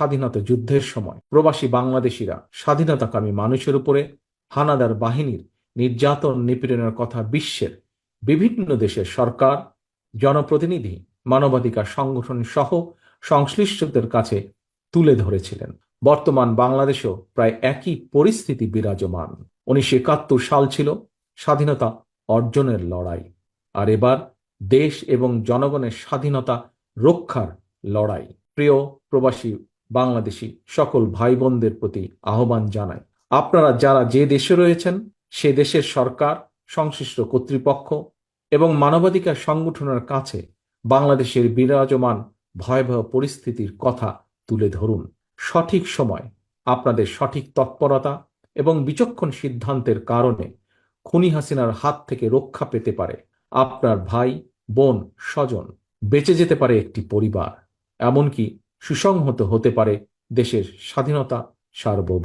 স্বাধীনতা যুদ্ধের সময় প্রবাসী বাংলাদেশিরা স্বাধীনতাকামী মানুষের উপরে হানাদার বাহিনীর নির্যাতন নিপীড়নের কথা বিশ্বের বিভিন্ন দেশের সরকার, জনপ্রতিনিধি, মানবাধিকার সংগঠন সহ সংশ্লিষ্টদের কাছে তুলে ধরেছিলেন। বর্তমান বাংলাদেশেও প্রায় একই পরিস্থিতি বিরাজমান। উনিশশো একাত্তর সাল ছিল স্বাধীনতা অর্জনের লড়াই। আর এবার দেশ এবং জনগণের স্বাধীনতা রক্ষার লড়াই। প্রিয় প্রবাসী বাংলাদেশি সকল ভাই বোনদের প্রতি আহ্বান জানাই। আপনারা যারা যে দেশে রয়েছেন, সে দেশের সরকার, সংশ্লিষ্ট কর্তৃপক্ষ এবং মানবাধিকার সংগঠনের কাছে বাংলাদেশের বিরাজমান ভয়াবহ পরিস্থিতির কথা তুলে ধরুন। সঠিক সময়, আপনাদের সঠিক তৎপরতা এবং বিচক্ষণ সিদ্ধান্তের কারণে খুনি হাসিনার হাত থেকে রক্ষা পেতে পারে আপনার ভাই, বোন, স্বজন, বেঁচে যেতে পারে একটি পরিবার। এমনকি সুসংহত হতে পারে দেশের স্বাধীনতা সার্বভৌম